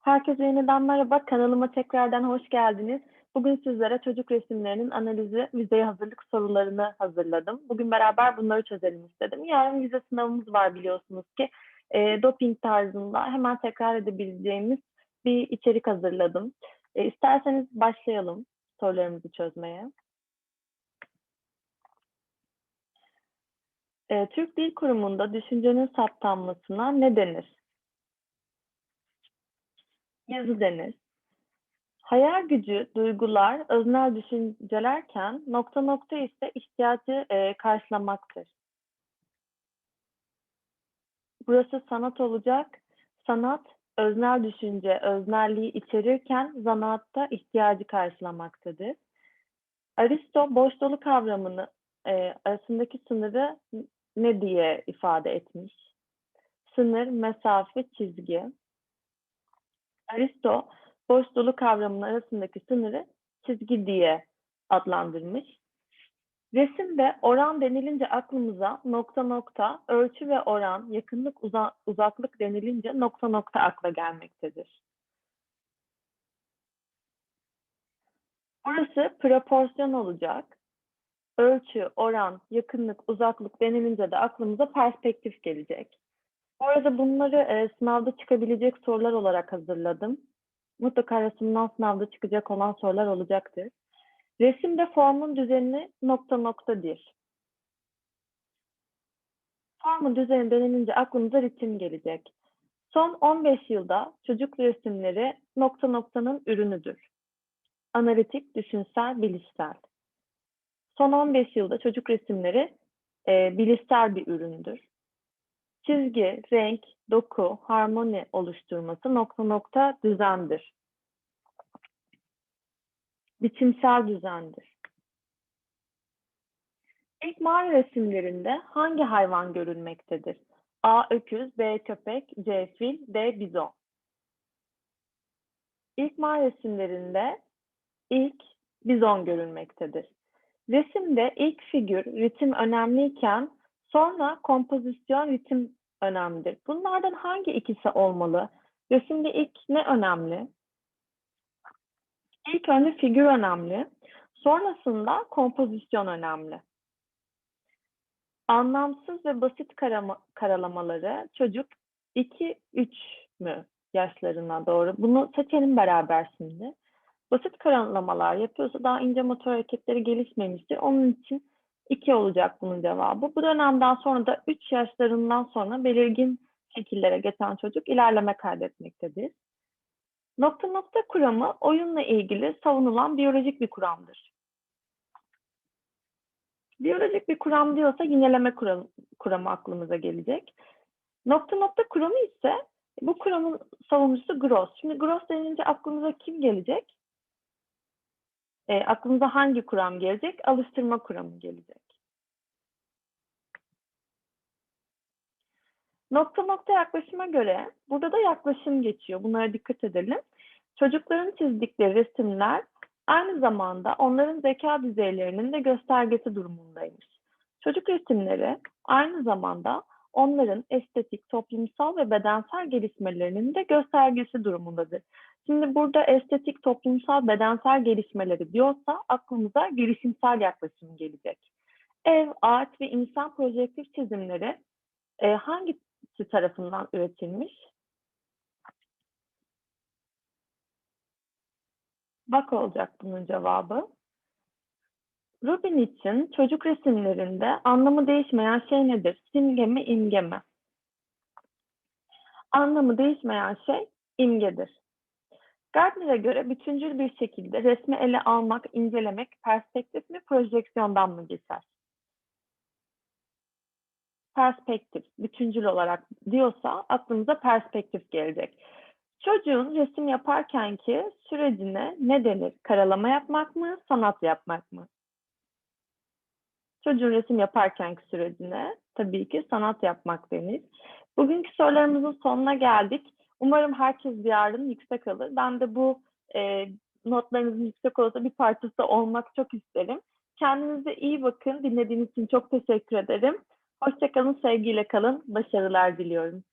Herkese yeniden merhaba. Kanalıma tekrardan hoş geldiniz. Bugün sizlere çocuk resimlerinin analizi, vizeye hazırlık sorularını hazırladım. Bugün beraber bunları çözelim istedim. Yarın vize sınavımız var biliyorsunuz ki. E, doping tarzında hemen tekrar edebileceğimiz bir içerik hazırladım. E, isterseniz başlayalım sorularımızı çözmeye. E, Türk Dil Kurumu'nda düşüncenin saptanmasına ne denir? Yazı denir. Hayal gücü, duygular, öznel düşüncelerken nokta nokta ise ihtiyacı e, karşılamaktır. Burası sanat olacak. Sanat, öznel düşünce, öznelliği içerirken zanaatta ihtiyacı karşılamaktadır. Aristo boş dolu kavramını e, arasındaki sınırı ne diye ifade etmiş? Sınır, mesafe, çizgi. Aristo boş dolu kavramının arasındaki sınırı çizgi diye adlandırmış. Resimde oran denilince aklımıza nokta nokta, ölçü ve oran, yakınlık, uza uzaklık denilince nokta nokta akla gelmektedir. Burası proporsiyon olacak. Ölçü, oran, yakınlık, uzaklık denilince de aklımıza perspektif gelecek. Bu arada bunları e, sınavda çıkabilecek sorular olarak hazırladım. Mutlaka resimden sınavda çıkacak olan sorular olacaktır. Resimde formun düzenini nokta nokta dir. Formun düzeni denilince aklımıza ritim gelecek. Son 15 yılda çocuk resimleri nokta noktanın ürünüdür. Analitik, düşünsel, bilişsel. Son 15 yılda çocuk resimleri e, bilişsel bir üründür çizgi, renk, doku, harmoni oluşturması nokta nokta düzendir. Biçimsel düzendir. İlk mağara resimlerinde hangi hayvan görülmektedir? A. Öküz, B. Köpek, C. Fil, D. Bizon. İlk mağara resimlerinde ilk bizon görülmektedir. Resimde ilk figür, ritim önemliyken sonra kompozisyon, ritim önemlidir. Bunlardan hangi ikisi olmalı? Resimde ilk ne önemli? İlk önce figür önemli. Sonrasında kompozisyon önemli. Anlamsız ve basit karama, karalamaları çocuk 2-3 mü yaşlarına doğru? Bunu seçelim beraber şimdi. Basit karalamalar yapıyorsa daha ince motor hareketleri gelişmemiştir. Onun için 2 olacak bunun cevabı. Bu dönemden sonra da 3 yaşlarından sonra belirgin şekillere geçen çocuk ilerleme kaydetmektedir. Nokta nokta kuramı oyunla ilgili savunulan biyolojik bir kuramdır. Biyolojik bir kuram diyorsa yineleme kuramı, kuramı aklımıza gelecek. Nokta nokta kuramı ise bu kuramın savunucusu Gross. Şimdi Gross denince aklımıza kim gelecek? E, aklımıza hangi kuram gelecek? Alıştırma kuramı gelecek. Nokta nokta yaklaşıma göre burada da yaklaşım geçiyor. Bunlara dikkat edelim. Çocukların çizdikleri resimler aynı zamanda onların zeka düzeylerinin de göstergesi durumundaymış. Çocuk resimleri aynı zamanda onların estetik, toplumsal ve bedensel gelişmelerinin de göstergesi durumundadır. Şimdi burada estetik, toplumsal, bedensel gelişmeleri diyorsa aklımıza gelişimsel yaklaşım gelecek. Ev, ağaç ve insan projektif çizimleri e, hangi tarafından üretilmiş? Bak olacak bunun cevabı. Rubin için çocuk resimlerinde anlamı değişmeyen şey nedir? Simge mi, imge mi? Anlamı değişmeyen şey imgedir. Gardner'e göre bütüncül bir şekilde resmi ele almak, incelemek perspektif mi, projeksiyondan mı geçer? Perspektif, bütüncül olarak diyorsa aklımıza perspektif gelecek. Çocuğun resim yaparken ki sürecine ne denir? Karalama yapmak mı, sanat yapmak mı? Çocuğun resim yaparkenki sürecine tabii ki sanat yapmak denir. Bugünkü sorularımızın sonuna geldik. Umarım herkes yarın yüksek alır. Ben de bu e, notlarınızın yüksek olsa bir parçası olmak çok isterim. Kendinize iyi bakın. Dinlediğiniz için çok teşekkür ederim. Hoşçakalın, sevgiyle kalın. Başarılar diliyorum.